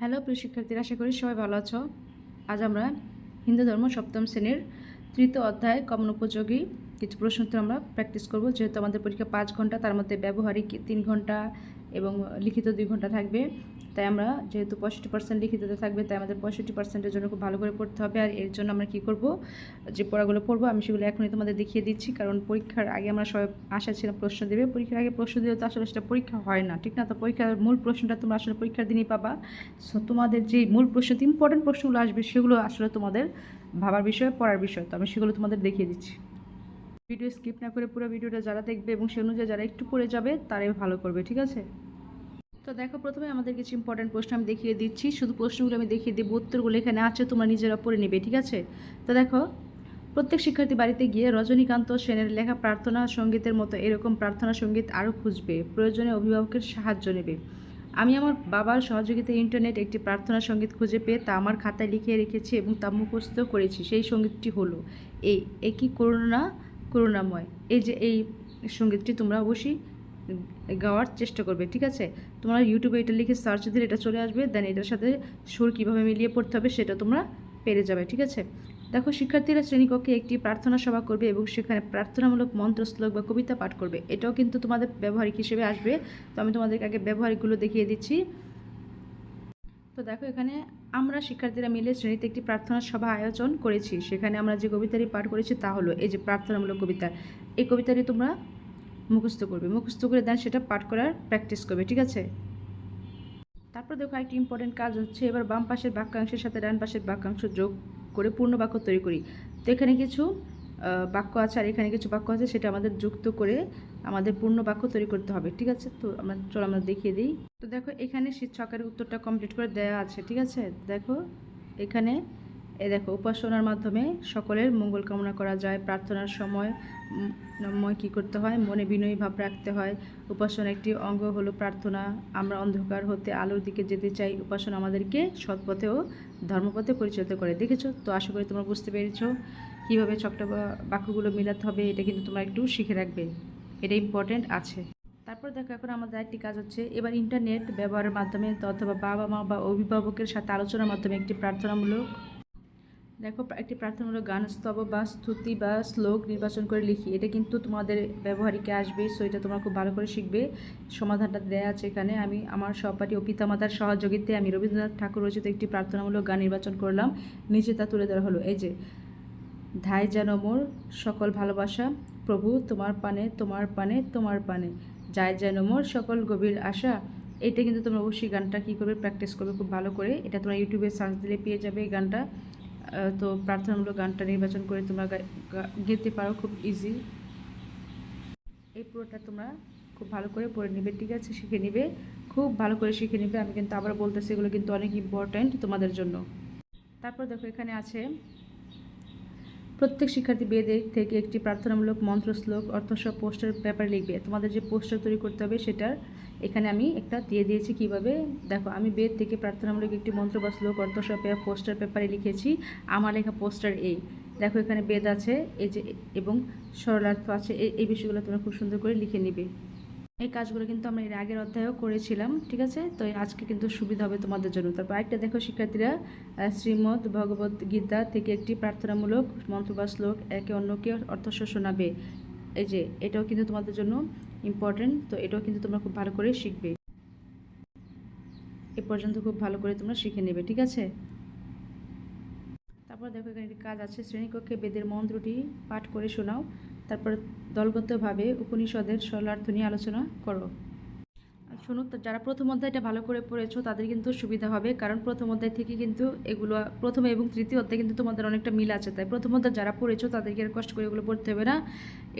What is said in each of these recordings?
Hello, প্রিয় শিক্ষার্থীরা, আশা করি সবাই ভালো আছো। আজ আমরা হিন্দু ধর্ম সপ্তম শ্রেণির তৃতীয় অধ্যায় কমন উপযোগী কিছু প্রশ্ন উত্তর আমরা প্র্যাকটিস করব। যেহেতু আমাদের পরীক্ষা পাঁচ ঘণ্টা, তার মধ্যে ব্যবহারিক তিন ঘণ্টা এবং লিখিত দুই ঘণ্টা থাকবে। তাই আমরা যেহেতু পঁয়ষট্টি পার্সেন্ট লিখিততে থাকবে, তাই আমাদের পঁয়ষট্টি পার্সেন্টের জন্য খুব ভালো করে পড়তে হবে। আর এর জন্য আমরা কী করব? যে পড়াগুলো পড়ব, আমি সেগুলো এখনই তোমাদের দেখিয়ে দিচ্ছি। কারণ পরীক্ষার আগে আমরা সবাই আশা ছিলাম প্রশ্ন দেবে। পরীক্ষার আগে প্রশ্ন দিলে তো আসলে সেটা পরীক্ষা হয় না, ঠিক না? তো পরীক্ষার মূল প্রশ্নটা তোমরা আসলে পরীক্ষার দিনই পাবা। সো তোমাদের যে মূল প্রশ্ন ইম্পর্টেন্ট প্রশ্নগুলো আসবে, সেগুলো আসলে তোমাদের ভাবার বিষয়, পড়ার বিষয়। তো আমি সেগুলো তোমাদের দেখিয়ে দিচ্ছি। ভিডিও স্কিপ না করে পুরো ভিডিওটা যারা দেখবে এবং সে অনুযায়ী যারা একটু পড়ে যাবে, তারাই ভালো করবে, ঠিক আছে? তো দেখো, প্রথমে আমাদের কিছু ইম্পর্টেন্ট প্রশ্ন আমি দেখিয়ে দিচ্ছি। শুধু প্রশ্নগুলো আমি দেখিয়ে দেবো, উত্তরগুলো এখানে আছে, তোমরা নিজেরা পড়ে নেবে, ঠিক আছে? তো দেখো, প্রত্যেক শিক্ষার্থী বাড়িতে গিয়ে রজনীকান্ত সেনের লেখা প্রার্থনা সঙ্গীতের মতো এরকম প্রার্থনা সংগীত আরও খুঁজবে। প্রয়োজনে অভিভাবকের সাহায্য নেবে। আমি আমার বাবার সহযোগিতায় ইন্টারনেট একটি প্রার্থনা সংগীত খুঁজে পেয়ে তা আমার খাতায় লিখে রেখেছি এবং তা মুখস্থ করেছি। সেই সঙ্গীতটি হলো, এই একই করুণা, করুণাময়। এই যে এই সঙ্গীতটি তোমরা অবশ্যই গাওয়ার চেষ্টা করবে, ঠিক আছে? তোমরা ইউটিউবে এটা লিখে সার্চ দিলে এটা চলে আসবে দেন এটার সাথে সুর কীভাবে মিলিয়ে পড়তে হবে সেটা তোমরা পেরে যাবে, ঠিক আছে? দেখো, শিক্ষার্থীরা শ্রেণীকক্ষে একটি প্রার্থনা সভা করবে এবং সেখানে প্রার্থনামূলক মন্ত্র, শ্লোক বা কবিতা পাঠ করবে। এটাও কিন্তু তোমাদের ব্যবহারিক হিসেবে আসবে। তো আমি তোমাদেরকে আগে ব্যবহারিকগুলো দেখিয়ে দিচ্ছি। তো দেখো, এখানে আমরা শিক্ষার্থীরা মিলে শ্রেণীতে একটি প্রার্থনা সভা আয়োজন করেছি। সেখানে আমরা যে কবিতাটি পাঠ করেছি তা হলো, এই যে প্রার্থনামূলক কবিতা। এই কবিতাটি তোমরা মুখস্থ করবে। মুখস্থ করে দেন, সেটা পাঠ করার প্র্যাকটিস করবে, ঠিক আছে? তারপর দেখো একটি ইম্পর্টেন্ট কাজ হচ্ছে, এবার বাম পাশের বাক্যাংশের সাথে ডান পাশের বাক্যাংশ যোগ করে পূর্ণ বাক্য তৈরি করি। তো এখানে কিছু বাক্য আছে, আর এখানে কিছু বাক্য আছে, সেটা আমাদের যুক্ত করে আমাদের পূর্ণ বাক্য তৈরি করতে হবে, ঠিক আছে? তো আমরা, চলো আমরা দেখিয়ে দিই। তো দেখো এখানে শীত ছকের উত্তরটা কমপ্লিট করে দেওয়া আছে, ঠিক আছে? দেখো, এখানে এ দেখো, উপাসনার মাধ্যমে সকলের মঙ্গল কামনা করা যায়। প্রার্থনার সময় ময় কী করতে হয়? মনে বিনয়ী ভাব রাখতে হয়। উপাসনা একটি অঙ্গ হলো প্রার্থনা। আমরা অন্ধকার হতে আলোর দিকে যেতে চাই। উপাসনা আমাদেরকে সৎপথে ও ধর্মপথে পরিচালিত করে। দেখেছ? তো আশা করি তোমরা বুঝতে পেরেছ কীভাবে ছকটা বাক্যগুলো মিলাতে হবে। এটা কিন্তু তোমরা একটু শিখে রাখবে। এটা ইম্পর্ট্যান্ট আছে। তারপর দেখো, এখন আমাদের একটি কাজ হচ্ছে, এবার ইন্টারনেট ব্যবহারের মাধ্যমে অথবা বাবা মা বা অভিভাবকের সাথে আলোচনার মাধ্যমে একটি প্রার্থনামূলক দেখো একটি প্রার্থনামূলক গান, স্তব বা স্তুতি বা শ্লোক নির্বাচন করে লিখি। এটা কিন্তু তোমাদের ব্যবহারিকে আসবে সো এটা তোমরা খুব ভালো করে শিখবে। সমাধানটা দেওয়া আছে এখানে। আমি আমার সহপাঠী ও পিতামাতার সহযোগিতায় আমি রবীন্দ্রনাথ ঠাকুর রচিত একটি প্রার্থনামূলক গান নির্বাচন করলাম। নিচে তা তুলে ধরা হলো। এই যে, ধাই যেন মোর সকল ভালোবাসা, প্রভু তোমার পানে তোমার পানে তোমার পানে। যায় যেন মোর সকল গভীর আশা। এটা কিন্তু তোমরা অবশ্যই গানটা কী করবে প্র্যাকটিস করবে খুব ভালো করে। এটা তোমরা ইউটিউবে সার্চ দিলে পেয়ে যাবে এই গানটা। তো প্রার্থনামূলক গানটা নির্বাচন করে তোমরা গেতে পারো, খুব ইজি এই পুরোটা তোমরা খুব ভালো করে পড়ে নেবে, ঠিক আছে? শিখে নিবে, খুব ভালো করে শিখে নিবে। আমি কিন্তু আবার বলতেছি, এগুলো কিন্তু অনেক ইম্পর্ট্যান্ট তোমাদের জন্য। তারপর দেখো, এখানে আছে, প্রত্যেক শিক্ষার্থী বেদে থেকে একটি প্রার্থনামূলক মন্ত্র শ্লোক অর্থসব পোস্টার পেপার লিখবে। তোমাদের যে পোস্টার তৈরি করতে হবে, সেটার এখানে আমি একটা দিয়ে দিয়েছি কীভাবে? দেখো, আমি বেদ থেকে প্রার্থনামূলক একটি মন্ত্র বা শ্লোক অর্থসব পোস্টার পেপারে লিখেছি, আমার লেখা পোস্টার এই। দেখো, এখানে বেদ আছে, এই যে, এবং সরলার্থ আছে, এই বিষয়গুলো তোমরা খুব সুন্দর করে লিখে নিবে। এই কাজগুলো কিন্তু আমরা এর আগের অধ্যায়ও করেছিলাম, ঠিক আছে? তো আজকে কিন্তু সুবিধা হবে তোমাদের জন্য। তারপর একটা দেখো, শিক্ষার্থীরা শ্রীমদ্ ভগবত গীতা থেকে একটি প্রার্থনামূলক মন্ত্র বা শ্লোক একে অন্যকে অর্থস্ব শোনাবে। এই যে, এটাও কিন্তু তোমাদের জন্য ইম্পর্টেন্ট তো এটাও কিন্তু তোমরা খুব ভালো করে শিখবে। এ পর্যন্ত খুব ভালো করে তোমরা শিখে নেবে, ঠিক আছে? তারপর দেখো এখানে একটি কাজ আছে, শ্রেণীকক্ষে বেদের মন্ত্রটি পাঠ করে শোনাও। তারপর দলগতভাবে উপনিষদের সরলার্থ নিয়ে আলোচনা করো। শোনো যারা প্রথম অধ্যায়টা ভালো করে পড়েছো, তাদের কিন্তু সুবিধা হবে, কারণ প্রথম অধ্যায় থেকে কিন্তু এগুলো, প্রথম এবং তৃতীয় অধ্যায় কিন্তু তোমাদের অনেকটা মিল আছে, তাই প্রথম অধ্যায় যারা পড়েছো, তাদেরকে আর কষ্ট করে এগুলো পড়তে হবে না,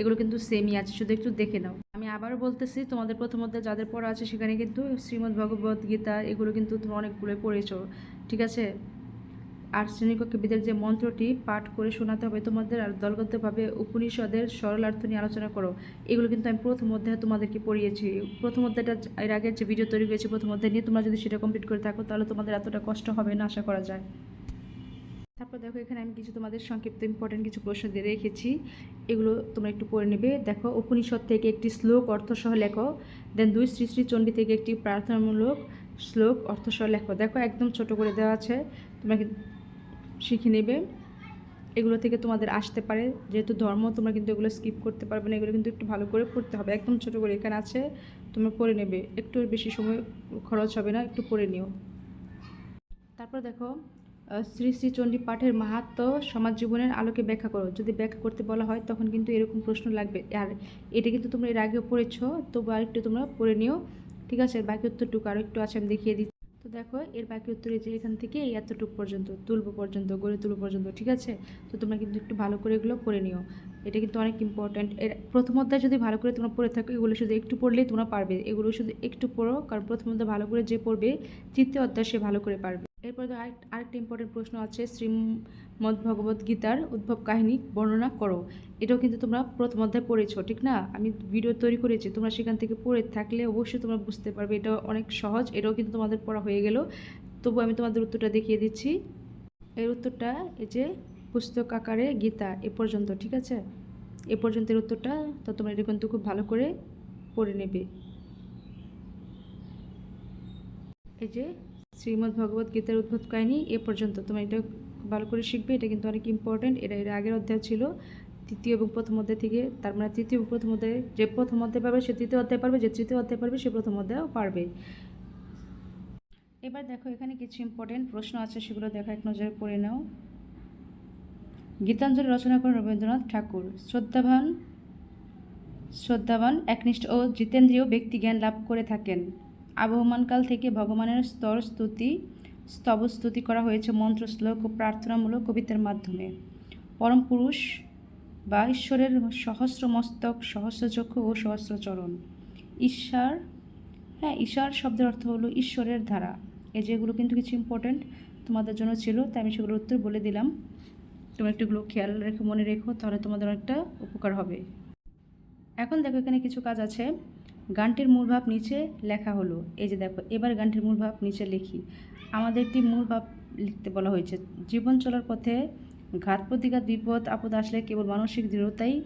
এগুলো কিন্তু সেমই আছে, শুধু একটু দেখে নাও। আমি আবারও বলতেছি, তোমাদের প্রথম অধ্যায় যাদের পড়া আছে, সেখানে কিন্তু শ্রীমদ্ ভগবদ্ গীতা, এগুলো কিন্তু তোমরা অনেকগুলো পড়েছো, ঠিক আছে? আর শ্রেণীকক্ষে বিদের যে মন্ত্রটি পাঠ করে শোনাতে হবে, তোমাদের আর দলগতভাবে উপনিষদের সরলার্থ নিয়ে আলোচনা করো। এগুলো কিন্তু আমি প্রথম অধ্যায়ে তোমাদেরকে পড়িয়েছি। প্রথম অধ্যায়টা এর আগে যে ভিডিও তৈরি করেছি প্রথম অধ্যায় নিয়ে তোমরা যদি সেটা কমপ্লিট করে থাকো, তাহলে তোমাদের এতটা কষ্ট হবে না আশা করা যায়। তারপর দেখো, এখানে আমি কিছু তোমাদের সংক্ষিপ্ত ইম্পর্টেন্ট কিছু প্রশ্ন দিয়ে রেখেছি। এগুলো তোমরা একটু পড়ে নেবে। দেখো, উপনিষদ থেকে একটি শ্লোক অর্থসহ লেখো দেন দুই শ্রী শ্রী চণ্ডী থেকে একটি প্রার্থনামূলক শ্লোক অর্থসহ লেখো। দেখো, একদম ছোট করে দেওয়া আছে। তোমরা শিখে নেবে। এগুলো থেকে তোমাদের আসতে পারে। যেহেতু ধর্ম, তোমরা কিন্তু এগুলো স্কিপ করতে পারবে না। এগুলো কিন্তু একটু ভালো করে পড়তে হবে। একদম ছোট করে এখানে আছে, তোমরা পড়ে নেবে। একটু বেশি সময় খরচ হবে না, একটু পড়ে নিও। তারপর দেখো শ্রী শ্রী চণ্ডী পাঠের মাহাত্ম সমাজ জীবনের আলোকে ব্যাখ্যা করো। যদি ব্যাখ্যা করতে বলা হয়, তখন কিন্তু এরকম প্রশ্ন লাগবে। আর এটা কিন্তু তোমরা এর আগেও পড়েছো, তবু আরেকটু তোমরা পড়ে নিও। ঠিক আছে? বাকি উত্তরটুকু আরও একটু আছে, আমি দেখিয়ে দিচ্ছি। তো দেখো, এর বাকি উত্তরে যে এখান থেকে এই এতটুকু পর্যন্ত, তুলবো পর্যন্ত, গড়ে তুলবো পর্যন্ত, ঠিক আছে? তো তোমরা কিন্তু একটু ভালো করে এগুলো করে নিও। এটা কিন্তু অনেক ইম্পর্ট্যান্ট এর প্রথম অধ্যায় যদি ভালো করে তোমরা পড়ে থাকো, এগুলো শুধু একটু পড়লেই তোমরা পারবে। এগুলো শুধু একটু পড়ো, কারণ প্রথম অধ্যায় ভালো করে যে পড়বে, তৃতীয় অধ্যায় সে ভালো করে পারবে। এরপর আরেকটা ইম্পর্টেন্ট প্রশ্ন আছে শ্রীমদ্ ভগবত গীতার উদ্ভব কাহিনী বর্ণনা করো। এটাও কিন্তু তোমরা প্রথম অধ্যায় পড়েছো, ঠিক না? আমি ভিডিও তৈরি করেছি, তোমরা সেখান থেকে পড়ে থাকলে অবশ্যই তোমরা বুঝতে পারবে এটা অনেক সহজ, এটাও কিন্তু তোমাদের পড়া হয়ে গেল। তবু আমি তোমাদের উত্তরটা দেখিয়ে দিচ্ছি। এর উত্তরটা এই যে পুস্তক আকারে গীতা, এ পর্যন্ত, ঠিক আছে? এ পর্যন্ত এর উত্তরটা তো তোমরা এটা কিন্তু খুব ভালো করে পড়ে নেবে। এই যে শ্রীমদ্ ভগবত গীতার উদ্ভব কাহিনী, এ পর্যন্ত, তোমরা এটা ভালো করে শিখবে, এটা কিন্তু অনেক ইম্পর্ট্যান্ট এটা এর আগের অধ্যায় ছিল, তৃতীয় এবং প্রথম অধ্যায় থেকে, তার মানে তৃতীয় এবং প্রথম অধ্যায়, যে প্রথম অধ্যায় পারবে সে তৃতীয় অধ্যায় পারবে, যে তৃতীয় অধ্যায় পারবে সে প্রথম অধ্যায়ও পারবে। এবার দেখো, এখানে কিছু ইম্পর্টেন্ট প্রশ্ন আছে, সেগুলো দেখো, এক নজরে পড়ে নাও। গীতাঞ্জলি রচনা করেন রবীন্দ্রনাথ ঠাকুর। শ্রদ্ধাবান শ্রদ্ধাবান, একনিষ্ঠ ও জিতেন্দ্রীয় ব্যক্তি জ্ঞান লাভ করে থাকেন। আবহমানকাল থেকে ভগবানের স্তর স্তুতি স্তবস্তুতি করা হয়েছে মন্ত্র, শ্লোক ও প্রার্থনামূলক কবিতার মাধ্যমে। পরম পুরুষ বা ঈশ্বরের সহস্র মস্তক, সহস্র চক্ষু ও সহস্র চরণ। ঈশ্বর হ্যাঁ ঈশ্বর শব্দের অর্থ হলো ঈশ্বরের ধারা। এই যেগুলো কিন্তু কিছু ইম্পর্ট্যান্ট তোমাদের জন্য ছিল, তাই আমি সেগুলোর উত্তর বলে দিলাম। তোমরা একটুগুলো খেয়াল রেখে, মনে রেখো, তাহলে তোমাদের অনেকটা উপকার হবে। এখন দেখো এখানে কিছু কাজ আছে। গানটির মূল ভাব নিচে লেখা হলো। এই যে দেখো, এবার গানটির মূল ভাব নিচে লিখি। আমাদের একটি মূল ভাব লিখতে বলা হয়েছে। জীবন চলার পথে ঘাত, প্রতিঘাত, বিপদ, আপদ আসলে কেবল মানসিক দৃঢ়তাই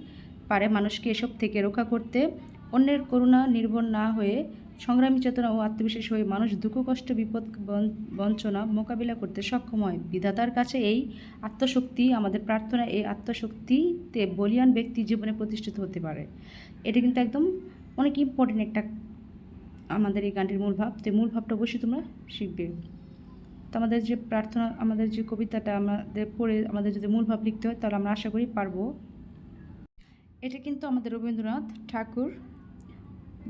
পারে মানুষকে এসব থেকে রক্ষা করতে। অন্যের করুণা নির্ভর না হয়ে সংগ্রামী চেতনা ও আত্মবিশ্বাস হয়ে মানুষ দুঃখ, কষ্ট, বিপদ বঞ্চনা মোকাবিলা করতে সক্ষম হয়। বিধাতার কাছে এই আত্মশক্তি, আমাদের প্রার্থনা এই আত্মশক্তিতে বলিয়ান ব্যক্তি জীবনে প্রতিষ্ঠিত হতে পারে। এটা কিন্তু একদম অনেক ইম্পর্টেন্ট একটা আমাদের এই গানটির মূল ভাব। তো মূল ভাবটা অবশ্যই তোমরা শিখবে। তো আমাদের যে প্রার্থনা, আমাদের যে কবিতাটা আমাদের পড়ে, আমাদের যদি মূল ভাব লিখতে হয়, তাহলে আমরা আশা করি পারব। এটা কিন্তু আমাদের রবীন্দ্রনাথ ঠাকুর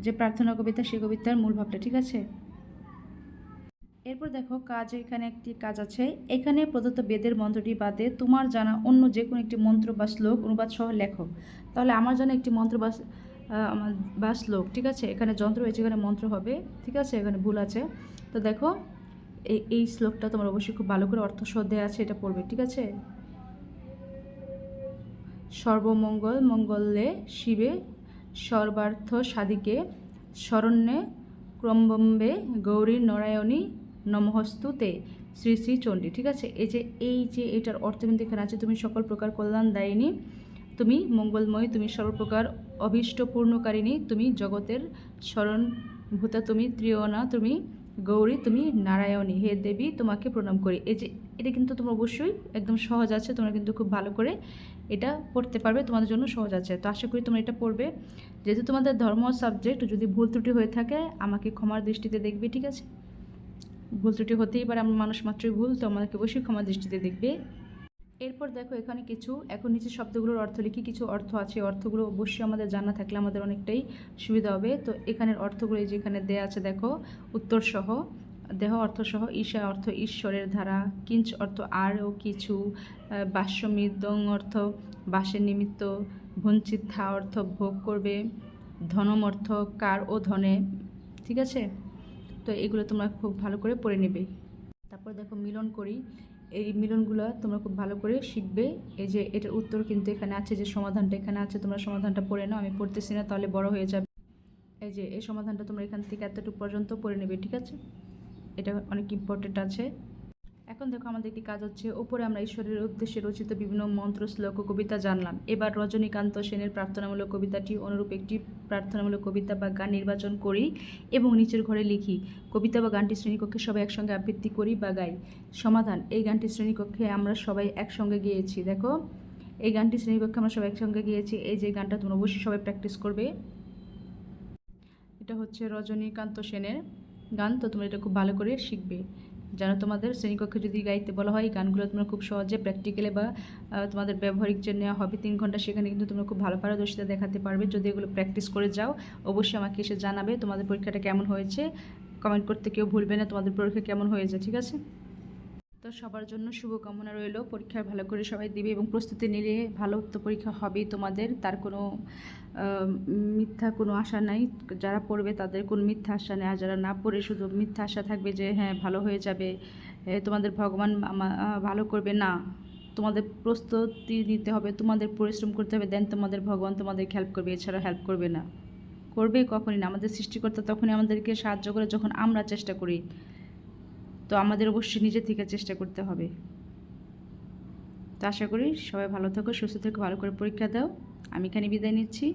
যে প্রার্থনা কবিতা, সেই কবিতার মূল ভাবটা, ঠিক আছে? এরপর দেখো, কাজ এখানে একটি কাজ আছে। এখানে প্রদত্ত বেদের মন্ত্রটি বাদে, তোমার জানা অন্য যে কোনো একটি মন্ত্র বা শ্লোক অনুবাদ সহ লেখো। তাহলে আমার জানা একটি মন্ত্র বা আমার বা শ্লোক ঠিক আছে? এখানে যন্ত্র হয়েছে এখানে মন্ত্র হবে, ঠিক আছে? এখানে ভুল আছে। তো দেখো এই এই শ্লোকটা তোমার অবশ্যই খুব ভালো করে অর্থ দেওয়া আছে, এটা পড়বে, ঠিক আছে? সর্বমঙ্গল মঙ্গলে শিবে সর্বার্থ সাদিকে শরণ্যে ক্রম্বম্বে গৌরী নারায়ণী নমহস্তুতে শ্রী শ্রী চণ্ডী, ঠিক আছে? এই যে এই যে এটার অর্থ কিন্তু এখানে আছে, তুমি সকল প্রকার কল্যাণ দায়িনী, তুমি মঙ্গলময়, তুমি সর্বপ্রকার অভীষ্ট পূর্ণকারিণী তুমি জগতের শরণভূতা, তুমি ত্রিয়না, তুমি গৌরী, তুমি নারায়ণী। হে দেবী, তোমাকে প্রণাম করি। এই যে, এটা কিন্তু তোমরা অবশ্যই একদম সহজ আছে, তোমরা কিন্তু খুব ভালো করে এটা পড়তে পারবে, তোমাদের জন্য সহজ আছে। তো আশা করি তোমরা এটা পড়বে। যেহেতু তোমাদের ধর্ম সাবজেক্ট যদি ভুল ত্রুটি হয়ে থাকে, আমাকে ক্ষমার দৃষ্টিতে দেখবে, ঠিক আছে? ভুল ত্রুটি হতেই পারে, আমরা মানুষ মাত্রই ভুল, তো আমাদেরকে অবশ্যই ক্ষমার দৃষ্টিতে দেখবে। এরপর দেখো এখানে কিছু, এখন নিচে শব্দগুলোর অর্থ লিখি, কিছু অর্থ আছে, অর্থগুলো অবশ্যই আমাদের জানা থাকলে আমাদের অনেকটাই সুবিধা হবে। তো এখানের অর্থগুলো এই যে এখানে দেয়া আছে, দেখো উত্তর সহ দেহ অর্থ সহ, ঈশা অর্থ ঈশ্বরের ধারা, কিঞ্চ অর্থ আর ও কিছু বাস্যমিদং অর্থ, বাসের নিমিত্ত, ভঞ্চিত অর্থ ভোগ করবে, ধনম অর্থ কার ও ধনে, ঠিক আছে? তো এগুলো তোমরা খুব ভালো করে পড়ে নেবে। তারপর দেখো মিলন করি এই মিলনগুলো তোমরা খুব ভালো করে শিখবে। এই যে এটার উত্তর কিন্তু এখানে আছে, যে সমাধানটা এখানে আছে, তোমরা সমাধানটা পড়ে নাও, আমি পড়তেছি না, তাহলে বড় হয়ে যাবে। এই যে এই সমাধানটা তোমরা এখান থেকে এতটুকু পর্যন্ত পড়ে নেবে, ঠিক আছে? এটা অনেক ইম্পর্টেন্ট আছে। এখন দেখো আমাদের একটি কাজ হচ্ছে ওপরে আমরা ঈশ্বরের উদ্দেশ্যে রচিত বিভিন্ন মন্ত্র, শ্লোক কবিতা জানলাম। এবার রজনীকান্ত সেনের প্রার্থনামূলক কবিতাটি অনুরূপ একটি প্রার্থনামূলক কবিতা বা গান নির্বাচন করি এবং নিচের ঘরে লিখি। কবিতা বা গানটি শ্রেণীকক্ষে সবাই একসঙ্গে আবৃত্তি করি বা গাই। সমাধান, এই গানটি শ্রেণীকক্ষে আমরা সবাই একসঙ্গে গিয়েছি। দেখো, এই গানটি শ্রেণীকক্ষে আমরা সবাই একসঙ্গে গিয়েছি, এই যে গানটা তোমরা অবশ্যই সবাই প্র্যাকটিস করবে। এটা হচ্ছে রজনীকান্ত সেনের গান, তো তোমরা এটা খুব ভালো করে শিখবে। যেন তোমাদের শ্রেণীকক্ষে যদি গাইতে বলা হয়, এই গানগুলো তোমরা খুব সহজে প্র্যাকটিক্যালে বা তোমাদের ব্যবহারিক যে নেওয়া হবে তিন ঘণ্টা, সেখানে কিন্তু তোমরা খুব ভালো পারদর্শিতা দেখাতে পারবে। যদি এগুলো প্র্যাকটিস করে যাও, অবশ্যই আমাকে এসে জানাবে তোমাদের পরীক্ষাটা কেমন হয়েছে। কমেন্ট করতে কেউ ভুলবে না, তোমাদের পরীক্ষা কেমন হয়েছে, ঠিক আছে? তো সবার জন্য শুভকামনা রইল। পরীক্ষায় ভালো করে সবাই দিবে এবং প্রস্তুতি নিলে ভালো তো পরীক্ষা হবেই তোমাদের। তার কোনো মিথ্যা কোনো আশা নাই। যারা পড়বে তাদের কোনো মিথ্যা আশা নেই। আর যারা না পড়ে শুধু মিথ্যা আশা থাকবে যে হ্যাঁ ভালো হয়ে যাবে। তোমাদের ভগবান ভালো করবে। না, তোমাদের প্রস্তুতি নিতে হবে, তোমাদের পরিশ্রম করতে হবে। দেন তোমাদের ভগবান তোমাদের হেল্প করবে। এছাড়া হেল্প করবে না। করবে কখনই না। আমাদের সৃষ্টিকর্তা তখনই আমাদেরকে সাহায্য করে যখন আমরা চেষ্টা করি। তো আমাদের অবশ্যই নিজে থেকে চেষ্টা করতে হবে। তো আশা করি সবাই ভালো থাকো, সুস্থ থেকো, ভালো করে পরীক্ষা দাও। আমি এখানে বিদায় নিচ্ছি।